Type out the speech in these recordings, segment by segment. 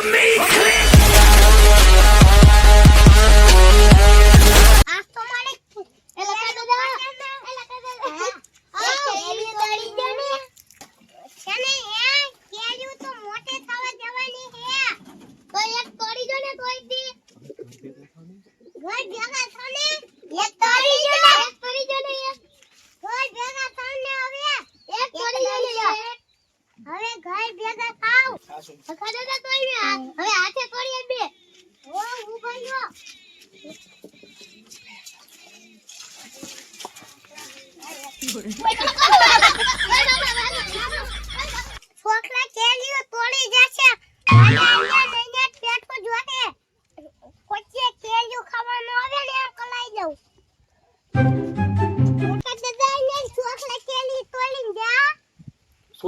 આ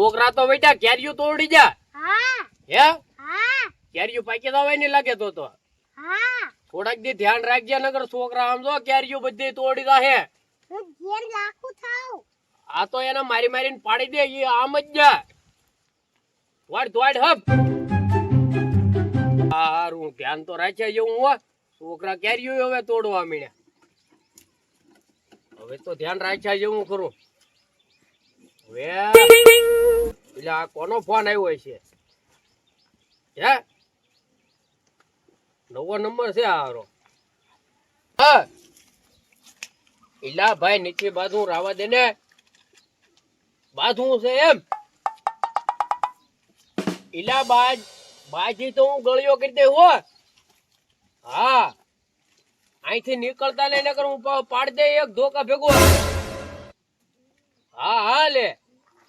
છોકરા તો બેટા કેરીઓ તોડી જા. હે. હા? પાકી દવાય નહીં લાગે તો તો. થોડાક દી ધ્યાન રાખજે નગર છોકરા આમ જો કેરીઓ બધી તોડી હે હું ઘેર લાખું થાવ આ તો એને મારી મારીને પાડી દે એ આમ જ જા. વાડ દોડ હબ હારું ધ્યાન તો રાખ્યા જેવું હું. છોકરા કેરિયું હવે તોડવા મીડ્યા. હવે તો ધ્યાન રાખ્યા જેવું ખરું. હવે એટલે આ કોનો ફોન આવ્યો છે હે? નવો નંબર છે આરો હા. ઇલા ભાઈ નીચે બાજુ રાવા દે ને. બાજુ છે એમ. ઇલા બાજ બાજી તો હું ગળિયો કરી દે હો. હા. અહીંથી નીકળતા લઈને નકર હું પાડ દે એક ધોકા ભેગો. હા હા લે.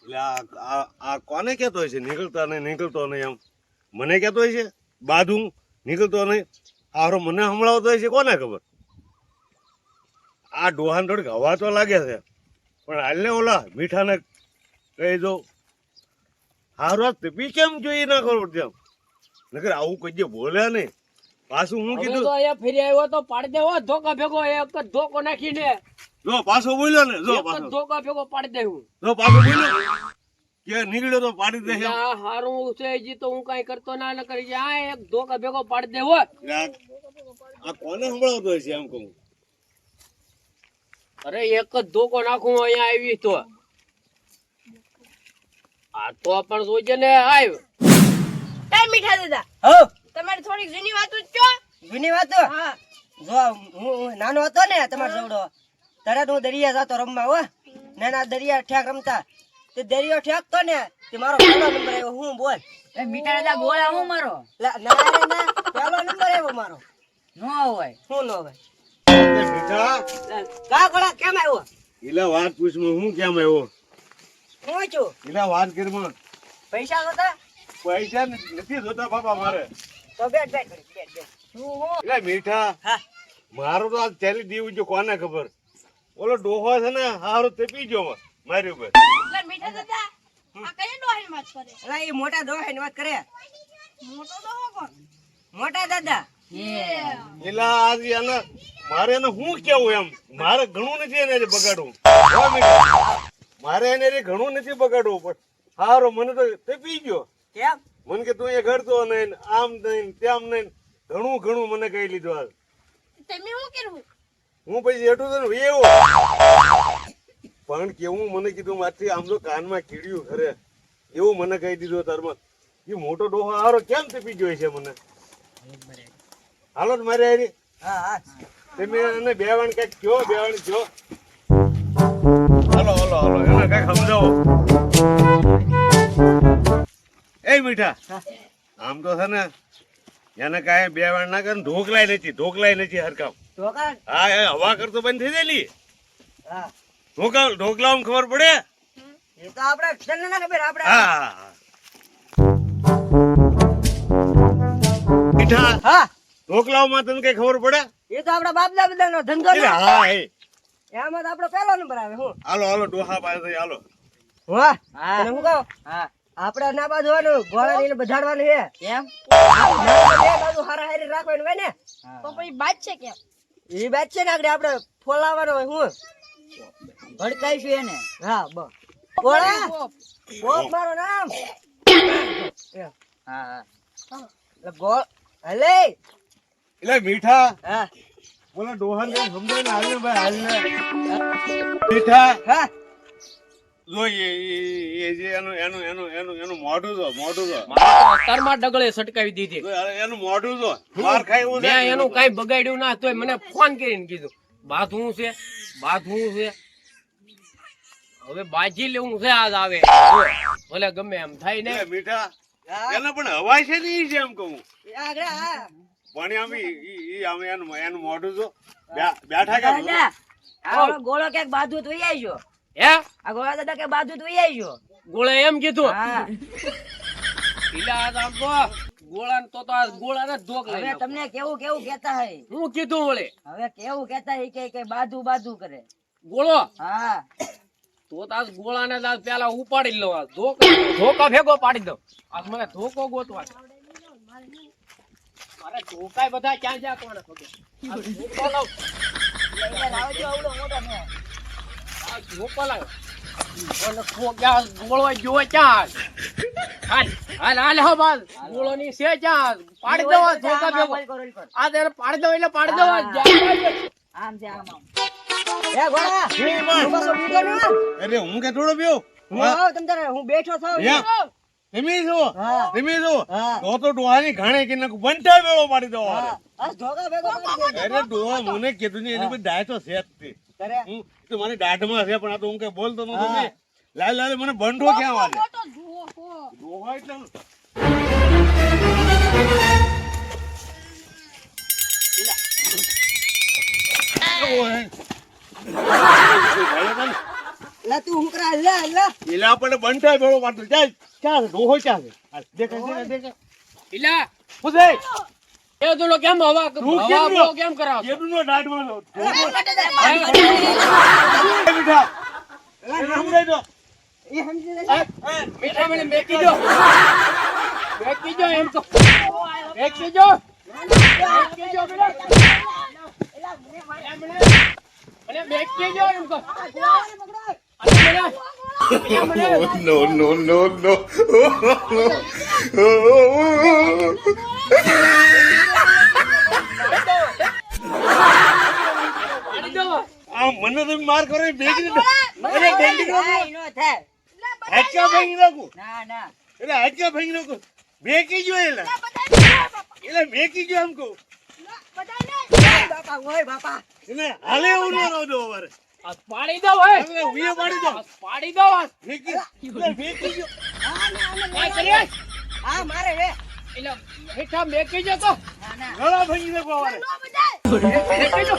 એટલે આ આ- આ કોને કહેતો હોય છે? નીકળતા નહીં નીકળતો નહીં એમ. મને કહેતો હોય છે? બાજુ નીકળતો નહીં. આરો મને હમણાવતો હોય છે કોને ખબર? આ ડોહાન થોડીક હવા તો લાગે છે. પણ હાલને ઓલા મીઠાને કહી દો હારો પી કેમ જોઈએ ના ખબર પડતી એમ? નકર આવું કોઈ જે બોલ્યા નહીં. પાછું હું કીધું ફરી આવ્યો તો પાડ દે ધોકા ભેગો એક ધોકો નાખીને. જો પાછો બોલ્યો ને જો પાછો. ધોકા ભેગો પાડી દે હું જો પાછો બોલ્યો. કે નીકળ્યો તો પાડી દે આ હારું છે હજી તો હું કઈ કરતો ના ન કરી આ એક ધોકા ભેગો પાડી દે હો. આ કોને સંભળાવતો છે એમ કહું? અરે એક જ ધોકો નાખું અહીંયા આવી તો. આ તો પણ જોજે ને આવ કઈ મીઠા દાદા હો? તમારી થોડીક જૂની વાતો જ કહો જૂની વાતો? હા. જો હું હું નાનો હતો ને તમારો જોડો. તરત હું દરિયા જતો રમવા હો. નાના દરિયા ઠેક રમતા. તે દરિયો ઠેકતો ને તે મારો પહેલો નંબર આવ્યો હું બોલ. મીઠા દાદા ગોળા હું મારો? ના ના ના પહેલો નંબર આવ્યો મારો. નો હોય. હું નો ભાઈ મીઠા? કા ગોળા કેમ આવ્યો? એલા વાત પૂછમાં હું કેમ આવ્યો? હું છું. એલા વાત કરીમાં. પૈસા હતા પૈસા નથી જોતા બાપા મારે. તો બેઠ બેઠ બેઠ બેઠ. એલા મીઠા? હા. મારો તો આ ચેલી દીવું જો કોને ખબર? ઓલો ડોહો છે ને હારો તપી ગયો મારી ઉપર. એટલે મીઠા દાદા આ કઈ ડોહાની વાત કરે? એ મોટા દોહા ની વાત કરે. મોટો ડોહો કોણ? મોટા દાદા. એલા આજ એને મારે એને હું કેવું એમ? મારે ઘણું નથી એને રે બગાડવું. મારે એને રે ઘણું નથી બગાડવું પણ હારો મને તો તપી ગયો કેમ? મને કે તું એ ઘડતો નહીં આમ નહીં તેમ નહીં ઘણું ઘણું મને કહી લીધું હાલ. તમે શું કરવું હું પછી હેઠું તો એવો. પણ કેવું મને કીધું મારથી આમ તો કાનમાં કીડ્યું ખરે એવું મને કહી દીધું તારમાં એ મોટો ડોહો હારો કેમ તપી ગયો છે મને? હાલો જ મારે હારી. હા હા. તમે એને બે વાણ કંઈક કયો બે વાણ કયો. હાલો હાલો હાલો એને કંઈક સમજાવો. એ મીઠા આમ તો છે ને એને કાંઈ બે વાણ ના કરે ને ઢોકલાય નથી ઢોકલાય નથી હરકામ ઢોકા હા એ હવા કરતો બંધ થઈ ગયેલી. હા. ઢોકળા ઢોકલામાં ખબર પડે? એ તો આપણે તને ના ખબર આપણે હા હા, હા. મીઠા હા. ઢોકલાઓમાં તને કઈ ખબર પડે? એ તો આપણા બાપ દાદા ધંધો હા એ. એમાં તો આપણો પહેલો નંબર આવે હું. હાલો હાલો ડોહા પાસે હાલો. વાહ. હા. તને હું કહું? હા. આપણે ના બાજુ જોવાનું ગોળા લઈને બજાડવાનું છે. કેમ? બે બાજુ હારા હારી રાખવાનું હોય ને. તો પછી બાદ છે કેમ? એ બેચ છે ને આગળ આપણે ફોલાવવાનો હોય હું? ભડકાઈશું એને. હા બ ગોળા બોપ મારો નામ? હા હા. એટલે ગોળ હલે? એટલે મીઠા? હા. બોલા ડોહા ને સમજાય ને હાલ ને ભાઈ હાલ ને મીઠા? હા. જો એ એ- એ જે એનું એનું એનું એનું એનું મોઢું જો મોઢું જો. અત્યારમાં ડગલે સટકાવી દીધી. એનું મોઢું જો. માર ખાય એવું મેં એનું કઈ બગાડ્યું ના તોય મને ફોન કરીને કીધું. બાથવું છે? બાથવું છે? હવે બાજી લેવું છે આજ આવે. ભલે ગમે એમ થાય ને. મીઠા એને પણ હવાય છે ને એ છે એમ કહું પણ આમ ઈ આમ એનું એનું મોઢું જો. બેઠા કે ગોળો ક્યાંક બાજુ તો આવીજો હે? આ ગોળા દાદા કે બાજુ તો આવીજો ગોળે એમ કીધું. હા. ઢીલા હાથ ગોળા તો તો આ ગોળા ધોક હવે તમને કેવું કેવું કેતા હે? હું કીધું વળે? હવે કેવું કેતા હે કે કે બાજુ બાજુ કરે. ગોળો? હા. તો તો આ ગોળાને તો પેલા ઉપાડી લો. ધોકા ધોકા ભેગો પાડી દો આજ મને ધોકો ગોતવા. મારે ધોકાય બધા ક્યાં જ્યાં કોણ ખબર ધોકો લાવ. એટલે આવડો મોટો જોવે હાલ હાલ હાલ હા ગોળો. ની છે ક્યાં પાડી દેવા આ ધોકા ભેગો તેને પાડી દો એટલે પાડી દો આ જ્યાં પાડી દો. આમ છે આમ આમ એ ગોળા તું પાછો બીજો ને અરે હું કે થોડો હું તમ તારે હું બેઠો છું. હા. તમે છો તો તો ડોહાની ઘાણે કે નાખું બંટા વેળો પાડી દો. આ ધોકા ભેગો અરે ડોહા મને કીધું ને એની ડાય તો છે જ તે. હું તો મને દાઢમાં છે પણ આ તો હું કઈ બોલતો નતો ને. લાલ લાલ મને બંધો ક્યાં વાગે. ડોહા એટલે ઓય. લા તું હું કરા લે લે એટલે આપણને બંટા વેળો પાડતો ચાલ ચાલ ડોહો ચાલ દેખ દેખ દેખાય ઇલા છે એ તું કેમ હવા હવા બો કેમ બહુ લો? કેમ કરાવ મેં દાઢમાં લો બેટા એને સમજાય દો એ સમજી લે મીઠા મને મેકી દો મેકી દો એમ તો મેકી દો મેકી દો બેટા મને મેકી દો એમ તો no, no, no, no. આ મને તો માર કરે ભેગી અરે કાંઈ નો હાચકા ભાંગી નાખું ના ના. એટલે હાચકા ભેગી નાખું ભેગી જો એટલે એટલે ભેગી જો એમ કહું બાપા હોય બાપા. એટલે હાલે એવું ન આ પાડી દો ભાઈ વીએ પાડી દો. પાડી દો જો કરીએ. હા મારે રે. એટલે હેઠા મેકી જો તો ના ના. ગળા નાખો અમારે મેકી દો.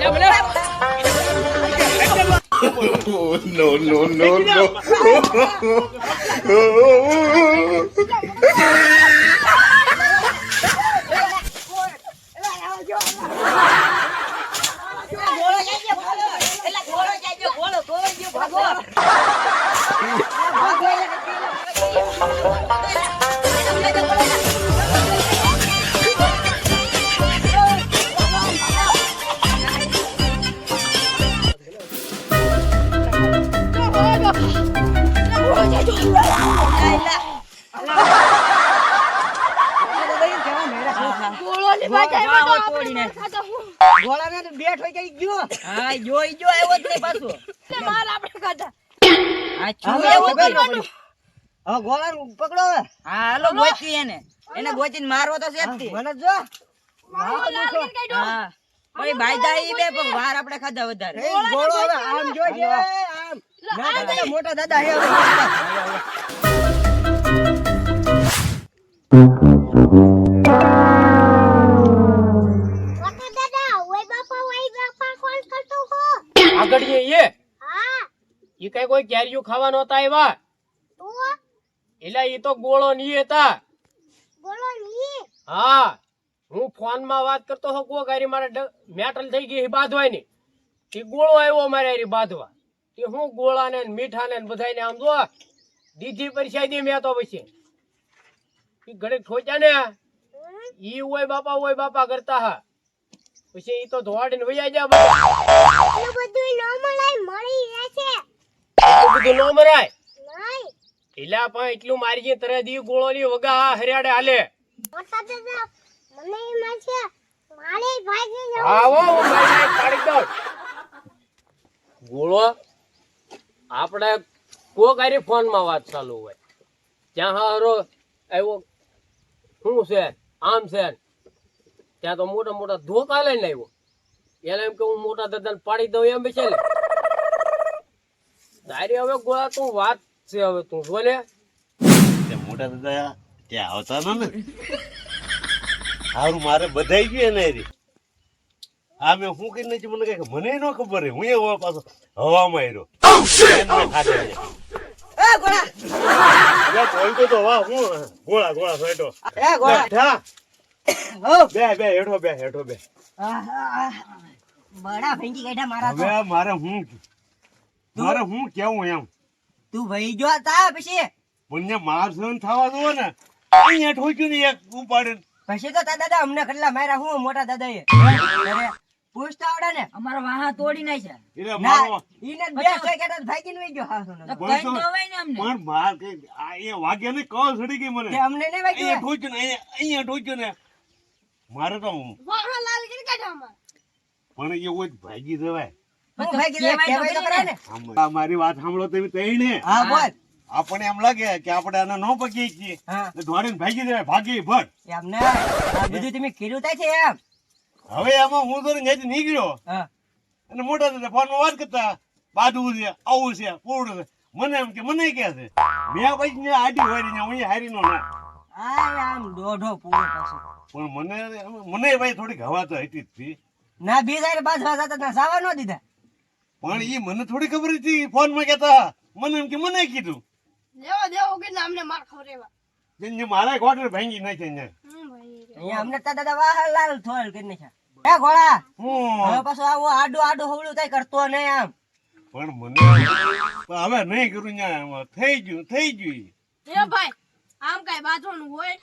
મેકી Oh, no, no, no, no. બાજુ વાહ, આવ્યો તો તોડી આપણે નાખ. ખાધા હું. ગોળાને તો બેઠ હોય કઈ ગયો? હા જોઈ જો આવ્યો જ નહીં પાછો. માર આપણે ખાધા. આ છું એવું. હવે ગોળાને પકડો હવે. હા હાલો ગોચી એને. એને ગોચીને મારવો તો છે જ તે. મને જો. ભાઈ હા ઓય ભાઈદા ઈ બે પણ વાર આપણે ખાધા વધારે. ગોળો હવે આમ જોજે આમ. ના દાદા મોટા દાદા હે કેરીઓ ખાવા નહોતા આવ્યા. એટલે એ તો ગોળો નહીં હતા. હા હું ફોનમાં વાત કરતો હો કો ગારી મારે મેટલ થઈ ગઈ છે બાંધવાની. તે ગોળો આવ્યો મારે એરી બાંધવા. તે હું ગોળાને ને મીઠા ને બધાને આમ જો દીધી પરીક્ષા દી મેં તો પછી. એ ઘડીક ઠોચ્યા ને ઈ ઓય બાપા ઓય બાપા કરતા હા. પછી ઈ તો ધોવાડીને વૈયા જા બધું ન મળાય મળી રહેશે એટલું બધું ન મરાય. નહીં. પણ એટલું મારી જે તરત ઈ ગોળો વગા હરિયાડે હાલે. મોટા દાદા મને એમાં છે મારે ભાગી જવું આવો હું મારી નાખ પાડી દઉં. ગોળો આપણે કોક હારી ફોનમાં વાત ચાલુ હોય. ત્યાં હારો આવ્યો શું છે આમ છે? ત્યાં તો મોટા મોટા ધોકા લઈને આવ્યો. એને એમ કે હું મોટા દાદાને પાડી દઉં એમ છે ને. તારી હવે ગોળા તું વાત છે હવે તું બોલે તે મોટા દાદા ત્યાં આવતા ને? હારું મારે બધાઈ ગયું ને રે આ મેં શું કરી નાખ્યું મને કઈ મને ન ખબર હે હું એ હવા પાછો હવામાં આવ્યો એને ગોળા. તો વાહ હું ગોળા ગોળા ફેટો એ ગોળા. હો. બે બે હેઠો બે હેઠો બે. બડા કાઢ્યા મારા મારે હું મારે હું કેવું એમ? તું ભાઈ જો તા પછી. પુણ્ય માર સહન થવા દો ને. અહીંયા ઠોક્યું ને એક ઉપાડે પછી તો તારા દાદા અમને કેટલા માર્યા? હું મોટા દાદા એ પૂછતા આવડે ને. અમારો વાહા તોડી નાખ્યા. એટલે મારો ઈને બે ગયો. હા સુનો. કઈ તો હોય ને અમને. પણ માર કઈ આ એ વાગ્યા ને કળ સડી ગઈ મને. અમને અહીંયા વાગ્યો ઠોક્યું ને અહીંયા ઠોક્યું ને. મારે તો વાહ લાલ કરી કાઢ્યા પણ એવું જ ભાગી જવાય. મારી વાત સાંભળો તમે તઈને હા બોલ. આપણને એમ લાગે કે આપણે આને ન પકી છીએ. દોડીને ભાગી દેવાય ભાગી ભટ એમને બધું તમે કીધું થાય છે એમ. હવે એમાં હું તો ત્યાંથી નીકળ્યો. અને મોટા દાદા ફોનમાં વાત કરતા બાદવું છે આવું છે પૂરું છે. મને એમ કે મને કે છે મેં પછી ને આડી હોય ને હું હારી નો ના. આમ દોઢો પૂરો પાછો પણ મને મને ભાઈ થોડીક હવા તો હતી જ ના બી જાય બાદ હતા ના સાવા ન દીધા. પણ એ મને થોડી ખબર હતી ફોનમાં કેતા મને એમ કે મને કીધું. લેવા દેવો કે ના અમને માર ખવરેવા જેને મારા ક્વાર્ટર ભાંગી નાખે ને. એ અહીંયા અમને તારા દાદા વાહ લાલ કે કરી નાખ્યા. એ ઘોડા હવે પાછો આવો આડો આડો હવળું કઈ કરતો નહીં આમ. પણ મને હવે નહીં કરું ન્યા એમાં થઈ ગયું થઈ ગયું એ ભાઈ આમ કઈ બાંધવાનું હોય?